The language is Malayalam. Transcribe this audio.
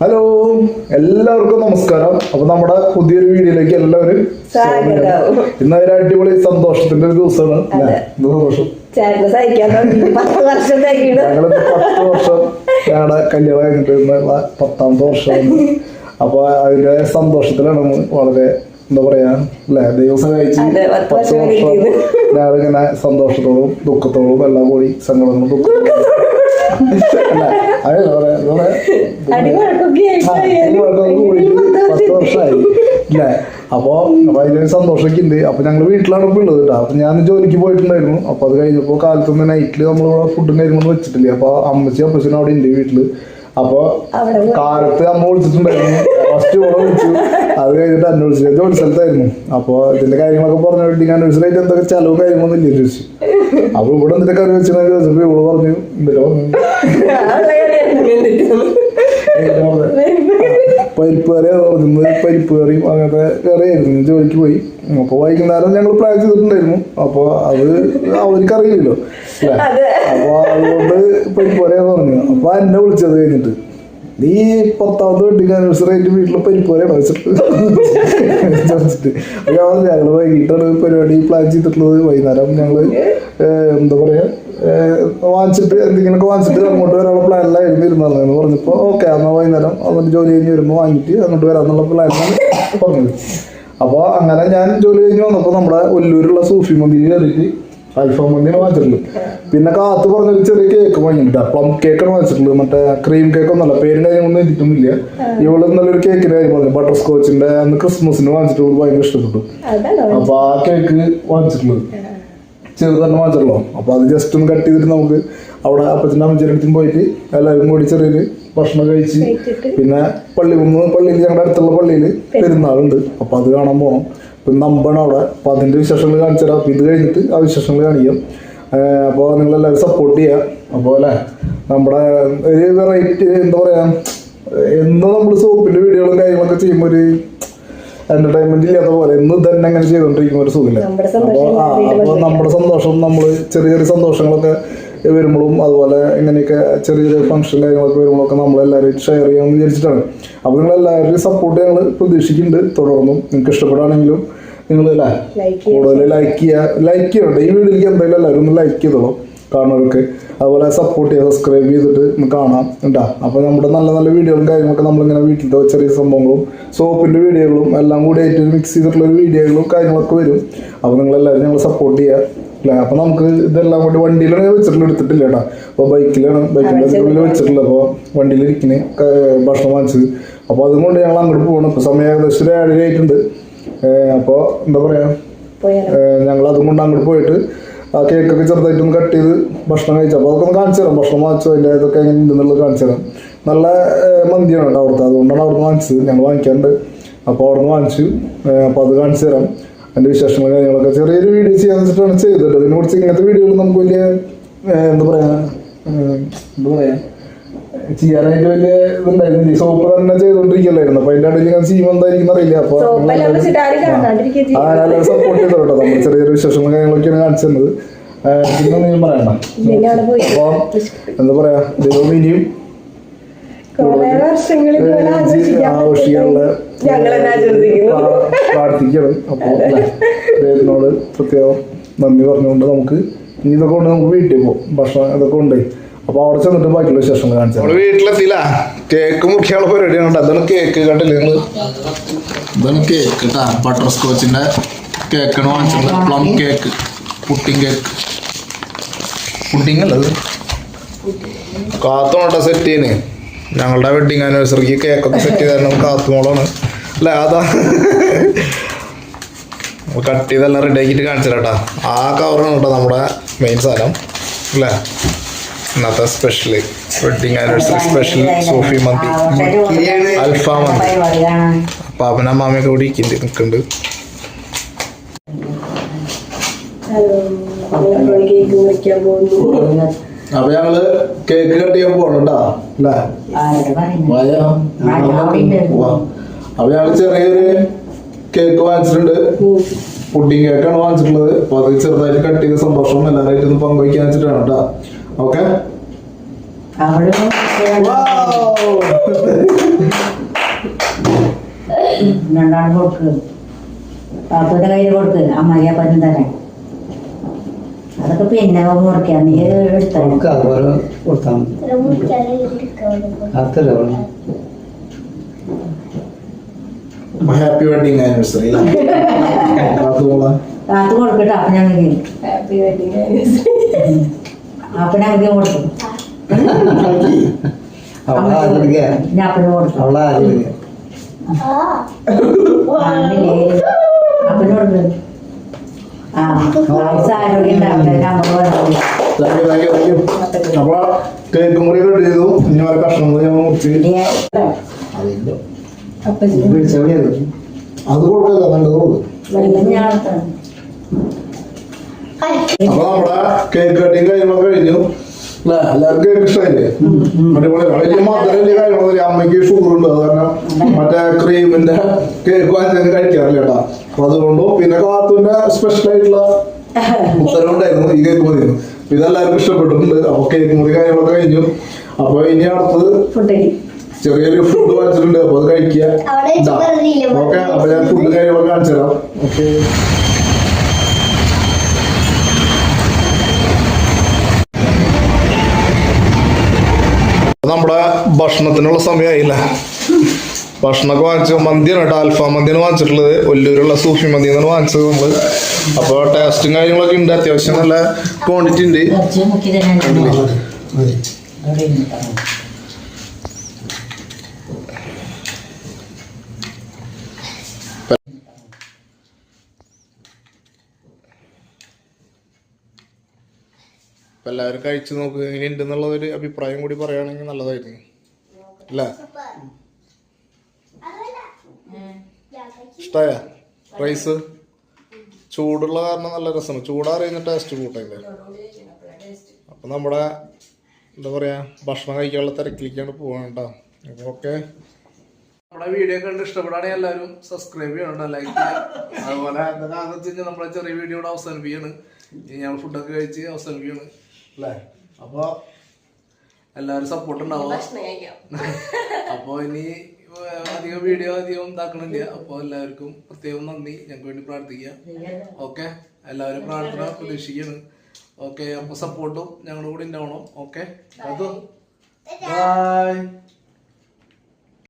ഹലോ എല്ലാവർക്കും നമസ്കാരം. അപ്പൊ നമ്മുടെ പുതിയൊരു വീഡിയോയിലേക്ക് എല്ലാവരും. ഇന്ന് ഒരു അടിപൊളി സന്തോഷത്തിന്റെ ഒരു ദിവസമാണ്? സന്തോഷം. പത്ത് വർഷം ഞങ്ങളുടെ കല്യാണം കഴിഞ്ഞിട്ടുള്ള പത്താമത്തെ വർഷമാണ്. അപ്പൊ അതിന്റെ സന്തോഷത്തിലാണ് വളരെ എന്താ പറയാ അല്ലെ? ദിവസം കഴിച്ച് പത്ത് വർഷം. ഞങ്ങളിങ്ങനെ സന്തോഷത്തോടും ദുഃഖത്തോടും എല്ലാം കൂടി സങ്കടങ്ങളും ദുഃഖത്തോടും. അപ്പൊ അപ്പൊ അതിന് സന്തോഷമൊക്കെ ഉണ്ട് അപ്പൊ ഞങ്ങൾ വീട്ടിലാണ് ഇപ്പൊ ഉള്ളത് കേട്ടോ അപ്പൊ ഞാൻ ജോലിക്ക് പോയിട്ടുണ്ടായിരുന്നു അപ്പൊ അത് കഴിഞ്ഞപ്പോ കാലത്തൊന്ന് നൈറ്റിൽ നമ്മൾ ഫുഡും കാര്യങ്ങളൊന്നും വെച്ചിട്ടില്ല അപ്പൊ അമ്മച്ചി അപ്പച്ചനും അവിടെ ഉണ്ട് വീട്ടിൽ അപ്പൊ. കാലത്ത് അമ്മ വിളിച്ചിട്ടുണ്ടായിരുന്നു ഫസ്റ്റ് ഓളെ വിളിച്ചു അത് കഴിഞ്ഞിട്ട് അന്വേഷിച്ചു ജോലി സ്ഥലത്തായിരുന്നു അപ്പൊ ഇതിന്റെ കാര്യങ്ങളൊക്കെ പറഞ്ഞു വേണ്ടി ഞാൻ അന്വേഷിച്ചിട്ട് എന്തൊക്കെ ചെലവും കാര്യങ്ങളൊന്നും ഇല്ല ചോദിച്ചു അപ്പൊ ഇവിടെ കറി വെച്ചാൽ ചോദിച്ചപ്പോ ഇവൾ പറഞ്ഞു. പരിപ്പ് കറി പറഞ്ഞത് പരിപ്പ് കറിയും അങ്ങനത്തെ കറിയായിരുന്നു. ജോലിക്ക് പോയി. അപ്പോൾ വൈകുന്നേരം ഞങ്ങൾ പ്ലാൻ ചെയ്തിട്ടുണ്ടായിരുന്നു. അപ്പോൾ അത് അവർക്കറിയില്ലല്ലോ. അപ്പോൾ അതുകൊണ്ട് പരിപ്പ് കറിയാന്ന് പറഞ്ഞു. അപ്പോൾ എന്നെ വിളിച്ചത് കഴിഞ്ഞിട്ട്. നീ പത്താമത് വെഡിങ് ആനിവേഴ്സറി ആയിട്ട് വീട്ടിൽ പരിപ്പ് കറിയാണ് വെച്ചിട്ട്. ഞങ്ങൾ വൈകിട്ടാണ് പരിപാടി പ്ലാൻ ചെയ്തിട്ടുള്ളത്. വൈകുന്നേരം ഞങ്ങൾ എന്താ പറയാ വാങ്ങിച്ചിട്ട് എന്തെങ്കിലുമൊക്കെ വാങ്ങിച്ചിട്ട് അങ്ങോട്ട് വരാനുള്ള പ്ലാനിലായിരുന്നു ഇരുന്നത് എന്ന് പറഞ്ഞപ്പോൾ ഓക്കെ എന്നാൽ വൈകുന്നേരം എന്നിട്ട് ജോലി കഴിഞ്ഞ് വരുമ്പോൾ വാങ്ങിയിട്ട് അങ്ങോട്ട് വരാന്നുള്ള പ്ലാനിലാണ് പറഞ്ഞത്. അപ്പോൾ അങ്ങനെ ഞാൻ ജോലി കഴിഞ്ഞ് വന്നപ്പോൾ നമ്മുടെ ഒല്ലൂരുള്ള സൂഫി മന്ദിരി കയറിയിട്ട് അൽഫാം മന്തിയാണ് വാങ്ങിച്ചിട്ടുള്ളത് പിന്നെ കാത്ത് പറഞ്ഞൊരു ചെറിയ കേക്ക് വാങ്ങിയിട്ടുണ്ട്. പ്ലം കേക്കാണ് വാങ്ങിച്ചിട്ടുള്ളത്. മറ്റേ ക്രീം കേക്ക് ഒന്നല്ല പേരിന്റെ കാര്യമൊന്നും എഴുതിയിട്ടൊന്നുമില്ല. ഇവൾ നല്ലൊരു കേക്കിന് കേക്കിന്റെ കാര്യം പറഞ്ഞു. ബട്ടർ സ്കോച്ചിന്റെ അന്ന് ക്രിസ്മസിന് വാങ്ങിച്ചിട്ട് ഇവൾ ഭയങ്കര ഇഷ്ടപ്പെട്ടു. അപ്പൊ ആ കേക്ക് വാങ്ങിച്ചിട്ടുള്ളത്. ചെറുതന്നെ വാങ്ങിച്ചല്ലോ അപ്പൊ അത് ജസ്റ്റ് ഒന്ന് കട്ട് ചെയ്തിട്ട് നമുക്ക് അവിടെ അപ്പച്ചന്റെ അമ്മച്ചിയുടെ അടുത്തും പോയിട്ട് എല്ലാവരും കൂടി ചെറിയൊരു ഭക്ഷണം കഴിച്ച് പിന്നെ പള്ളി ഒന്ന് പള്ളിയിൽ ഞങ്ങളുടെ അടുത്തുള്ള പള്ളിയിൽ പെരുന്നാളുണ്ട്. അപ്പൊ അത് കാണാൻ പോകണം പിന്നെ നമ്പാണ് അവിടെ. അപ്പോൾ അതിന്റെ വിശേഷങ്ങൾ കാണിച്ചു തരാം ഇത് കഴിഞ്ഞിട്ട് ആ വിശേഷങ്ങൾ കാണിക്കാം. അപ്പോൾ നിങ്ങളെല്ലാവരും സപ്പോർട്ട് ചെയ്യുക അപ്പോൾ അല്ലേ? നമ്മുടെ ഒരു വെറൈറ്റി എന്താ പറയുക എന്നും നമ്മൾ സോപ്പിന്റെ വീഡിയോകളും കാര്യങ്ങളൊക്കെ ചെയ്യുമ്പോൾ ഒരു എന്റർടൈൻമെന്റ് ഇല്ലാത്ത പോലെ എന്നും തന്നെ അങ്ങനെ ചെയ്തോണ്ടിരിക്കുന്ന ഒരു സുഖമില്ല. അപ്പോൾ ആ അപ്പോൾ നമ്മുടെ സന്തോഷം നമ്മൾ ചെറിയ ചെറിയ സന്തോഷങ്ങളൊക്കെ വരുമ്പോഴും അതുപോലെ ഇങ്ങനെയൊക്കെ ചെറിയ ചെറിയ ഫംഗ്ഷൻ കാര്യങ്ങളൊക്കെ വരുമ്പോഴൊക്കെ നമ്മളെല്ലാവരും ഷെയർ ചെയ്യാമെന്ന് വിചാരിച്ചിട്ടാണ്. അപ്പോൾ നിങ്ങളെല്ലാവരുടെയും സപ്പോർട്ട് ഞങ്ങൾ പ്രതീക്ഷിക്കുന്നുണ്ട്. തുടർന്നും നിങ്ങൾക്ക് ഇഷ്ടപ്പെടുകയാണെങ്കിലും നിങ്ങൾ അല്ലേ കൂടുതൽ ലൈക്ക് ചെയ്യുക. ലൈക്ക് ചെയ്യണ്ട ഈ വീഡിയോയിലേക്ക് എന്തായാലും എല്ലാവരും ഒന്ന് ലൈക്ക് ചെയ്തോളൂ. കാണുന്നവർക്ക്. അതുപോലെ സപ്പോർട്ട് ചെയ്യുക സബ്സ്ക്രൈബ് ചെയ്തിട്ട് കാണാം. ഉണ്ടാ അപ്പോൾ നമ്മുടെ നല്ല നല്ല വീഡിയോകളും കാര്യങ്ങളൊക്കെ നമ്മളിങ്ങനെ വീട്ടിലത്തെ ചെറിയ സംഭവങ്ങളും സോപ്പിന്റെ വീഡിയോകളും എല്ലാം കൂടി ആയിട്ട് മിക്സ് ചെയ്തിട്ടുള്ള ഒരു വീഡിയോകളും കാര്യങ്ങളൊക്കെ വരും. അപ്പോൾ നിങ്ങളെല്ലാവരും ഞങ്ങൾ സപ്പോർട്ട് ചെയ്യുക. അല്ലേ? അപ്പോൾ നമുക്ക് ഇതെല്ലാം കൂടി വണ്ടിയിലാണ് വെച്ചിട്ടുള്ള എടുത്തിട്ടില്ല കേട്ടോ. അപ്പോൾ ബൈക്കിലാണ്. ബൈക്കിന്റെ ഉള്ളിൽ വെച്ചിട്ടില്ല. അപ്പോൾ വണ്ടിയിലിരിക്കുന്നത് ഭക്ഷണം വാങ്ങിച്ചത്. അപ്പോൾ അതുകൊണ്ട് ഞങ്ങൾ അങ്ങോട്ട് പോകണം ഇപ്പോൾ സമയം ഏകദേശം ഒരു ഏഴര ആയിട്ടുണ്ട്. അപ്പോൾ എന്താ പറയുക ഞങ്ങൾ അതും കൊണ്ട് അങ്ങോട്ട് പോയിട്ട് ആ കേക്കൊക്കെ ചെറുതായിട്ടൊന്ന് കട്ട് ചെയ്ത് ഭക്ഷണം കഴിച്ചു അപ്പോൾ അതൊക്കെ ഒന്ന് കാണിച്ചു തരാം. ഭക്ഷണം വാങ്ങിച്ചു അതിന്റെ ഇതൊക്കെ എങ്ങനെ ഉണ്ടെന്നുള്ളത് കാണിച്ചു തരാം. നല്ല മന്തിയാണ് കേട്ടോ അവിടുത്തെ. അതുകൊണ്ടാണ് അവിടെ നിന്ന് വാങ്ങിച്ചത്. ഞങ്ങൾ വാങ്ങിക്കാറുണ്ട്. അപ്പോൾ അവിടെ നിന്ന് വാങ്ങിച്ചു അപ്പോൾ അത് കാണിച്ചു തരാം. അതിന്റെ വിശേഷങ്ങൾ കാര്യങ്ങളൊക്കെ ചെറിയൊരു വീഡിയോ ചെയ്യാൻ വെച്ചിട്ടാണ് ചെയ്തത് അതിനെക്കുറിച്ച് ഇങ്ങനത്തെ വീഡിയോകൾ നമുക്ക് വലിയ എന്താ പറയുക എന്താ പറയുക ചെയ്യാനായിട്ട് വലിയ ഇതുണ്ടായിരുന്നില്ല. സോപ്പ് തന്നെ ചെയ്തോണ്ടിരിക്കലായിരുന്നു അപ്പൊ അതിന്റെ ഇടയിൽ ഞാൻ എന്തായിരിക്കും അറിയില്ല അപ്പൊ സപ്പോർട്ട് ചെയ്തോട്ടോ നമ്മൾ ചെറിയൊരു വിശേഷങ്ങളും കാര്യങ്ങളൊക്കെയാണ് കാണിച്ചത് പിന്നെ നീ പറയണ്ട. അപ്പൊ എന്താ പറയാ? ദൈവം ഇനിയും ആഘോഷിക്കാനുള്ള പ്രാർത്ഥിക്കണം അപ്പോൾ ദൈവത്തിനോട് പ്രത്യേകം നന്ദി പറഞ്ഞുകൊണ്ട് നമുക്ക് ഇനി ഇതൊക്കെ കൊണ്ട് നമുക്ക് വീട്ടിൽ പോകും ഭക്ഷണം ഇതൊക്കെ ഉണ്ട് അപ്പൊ അവിടെ ചെന്നിട്ട് ബാക്കിയുള്ള വിശേഷങ്ങൾ കാണിച്ചു വീട്ടിലെത്തിയില്ല. കേക്ക് മുഖ്യമുള്ള പരിപാടിയാണ്. അതാണ് കേക്ക് കണ്ടില്ലേ നിങ്ങൾ? ഇതാണ് കേക്ക് കേട്ടാ ബട്ടർ സ്കോച്ചിന്റെ കേക്കാണ് വാങ്ങിച്ചിട്ടുള്ളത്. Plum cake pudding cake pudding അല്ലത്. കാത്തോണട്ടോ സെറ്റ് ചെയ്യുന്നേ ഞങ്ങളുടെ വെഡിങ് ആനിവേഴ്സറിക്ക് കേക്കൊക്കെ സെറ്റ് ചെയ്ത് തരണം കാത്തുമോളാണ്. അല്ല അതാ? കട്ട് ചെയ്തെല്ലാം റെഡി ആക്കിയിട്ട് കാണിച്ചു കേട്ടാ ആ കവറാണ് കേട്ടോ നമ്മുടെ മെയിൻ സാധനം. അല്ലേ? ഇന്നത്തെ സ്പെഷ്യൽ വെഡിങ് ആനിവേഴ്സറി സ്പെഷ്യൽ സോഫി മന്തി അൽഫാം മന്തി പാപ്പന മാമയൊക്കെ കൂടി നിൽക്കുന്നുണ്ട് അപ്പൊ ഞങ്ങൾ കേക്ക് കട്ട് ചെയ്യാൻ പോണണ്ടാ? അല്ലേ. അപ്പൊ ഞങ്ങൾ ചെറിയൊരു കേക്ക് വാങ്ങിച്ചിട്ടുണ്ട്. പുഡിങ് കേക്കാണ് വാങ്ങിച്ചിട്ടുള്ളത്. അപ്പൊ അത് ചെറുതായിട്ട് കട്ട് ചെയ്ത സന്തോഷം എല്ലാവരായിട്ടൊന്ന് പങ്കുവയ്ക്കാൻ വെച്ചിട്ടാണ് കേട്ടോ. ഓക്കെ രണ്ടാണ് കൊടുക്ക്. പാപ്പയുടെ കയ്യിൽ കൊടുക്ക്. അമ്മയ്ക്ക് പറ്റും തരാൻ. അതൊക്കെ പിന്നെ മുറിക്കാൻ നീ എടുത്താൽ കൊടുക്കുക ഹാപ്പി വെഡിങ് ആനിവേഴ്സറി കാത്ത് കൊടുക്കട്ടെ. അപ്പൊ ഞങ്ങൾ ഹാപ്പി വെഡിങ് ആനിവേഴ്സറി അപ്പൊ ഞങ്ങൾക്ക് കൊടുക്കും. അവളെ ആചരിക്കുക ഞാൻ അപ്പന് ആണ്ടില്ലേ അപ്പന് ആ ആയുസ് ആരോഗ്യം അപ്പൊ കേക്ക് മുറി കട്ട് ചെയ്തു. ഇനി ഓരോ കഷ്ണങ്ങൾ ഞാൻ മുറിച്ച് അത് കൊടുക്കല്ല നല്ലത് കൊടുക്കും. അപ്പൊ നമ്മുടെ കേക്ക് കട്ടിങ് കാര്യങ്ങളൊക്കെ കഴിഞ്ഞു. എല്ലാവർക്കും കേക്ക് ഇഷ്ടമായില്ലേ? വലിയ മധുരല്ലേ കാര്യങ്ങളൊന്നും അമ്മയ്ക്ക് ഷുഗർ ഉണ്ട്. അത് കാരണം മറ്റേ ക്രീമിന്റെ കേക്ക് വാങ്ങിച്ചത് കഴിക്കാറില്ല കേട്ടാ. അപ്പൊ അതുകൊണ്ടും പിന്നെ കാത്തുവിന്റെ സ്പെഷ്യൽ ആയിട്ടുള്ള ഉത്തരവുണ്ടായിരുന്നു ഈ കേക്ക് മതി ഇതെല്ലാവർക്കും ഇഷ്ടപ്പെട്ടിട്ടുണ്ട്. അപ്പൊ കേക്ക് മുറി കാര്യങ്ങളൊക്കെ കഴിഞ്ഞു. അപ്പൊ ഇനി അടുത്തത് ചെറിയൊരു ഫുഡ് വാങ്ങിച്ചിട്ടുണ്ട്. അപ്പൊ അത് കഴിക്കുക. ഓക്കെ. അപ്പൊ ഞാൻ ഫുഡ് കാര്യങ്ങളൊക്കെ കാണിച്ചു തരാം ഓക്കെ ഭക്ഷണത്തിനുള്ള സമയമായില്ല ഭക്ഷണമൊക്കെ വാങ്ങിച്ചു മന്തിയാണ് കേട്ടോ. അൽഫാം മന്തിയാണ് വാങ്ങിച്ചിട്ടുള്ളത്. ഒല്ലൂരുള്ള സൂഫി മന്തി എന്നാണ് വാങ്ങിച്ചത് നമ്മൾ അപ്പോൾ ടേസ്റ്റും കാര്യങ്ങളൊക്കെ ഉണ്ട്. അത്യാവശ്യം നല്ല ക്വാണ്ടിറ്റി ഉണ്ട്. എല്ലാവരും കഴിച്ചു നോക്കുക ഇനി ഉണ്ടെന്നുള്ള ഒരു അഭിപ്രായം കൂടി പറയുകയാണെങ്കിൽ നല്ലതായിരുന്നു. അല്ലേ? റൈസ്? ചൂടുള്ള കാരണം നല്ല രസമാണ്. ചൂടാറിയുന്ന ടേസ്റ്റ് കൂട്ടല്ലേ അപ്പൊ നമ്മുടെ എന്താ പറയാ ഭക്ഷണം കഴിക്കാനുള്ള തിരക്കിലേക്കാണ് പോകണ്ട ഓക്കെ. നമ്മുടെ വീഡിയോ കണ്ട് ഇഷ്ടപ്പെടുകയാണെങ്കിൽ എല്ലാവരും സബ്സ്ക്രൈബ് ചെയ്യണം ലൈക്ക് ചെയ്യുക അതുപോലെ എന്താ വെച്ച് നമ്മളെ ചെറിയ വീഡിയോ ഇവിടെ അവസാനിപ്പിക്കുകയാണ്. ഞങ്ങൾ ഫുഡൊക്കെ കഴിച്ച് അവസാനിപ്പിക്കുകയാണ്. അല്ലേ? അപ്പൊ എല്ലാവരും സപ്പോർട്ട് ഉണ്ടാവും? അപ്പൊ ഇനി അധികം വീഡിയോ അധികം ഇതാക്കണില്ല. അപ്പൊ എല്ലാവർക്കും പ്രത്യേകം നന്ദി. ഞങ്ങൾക്ക് വേണ്ടി പ്രാർത്ഥിക്കുക. ഓക്കെ? എല്ലാവരും പ്രാർത്ഥന പ്രതീക്ഷിക്കണം ഓക്കെ അപ്പൊ സപ്പോർട്ടും ഞങ്ങളുടെ കൂടെ ഉണ്ടാവണം. ഓക്കെ? ബൈ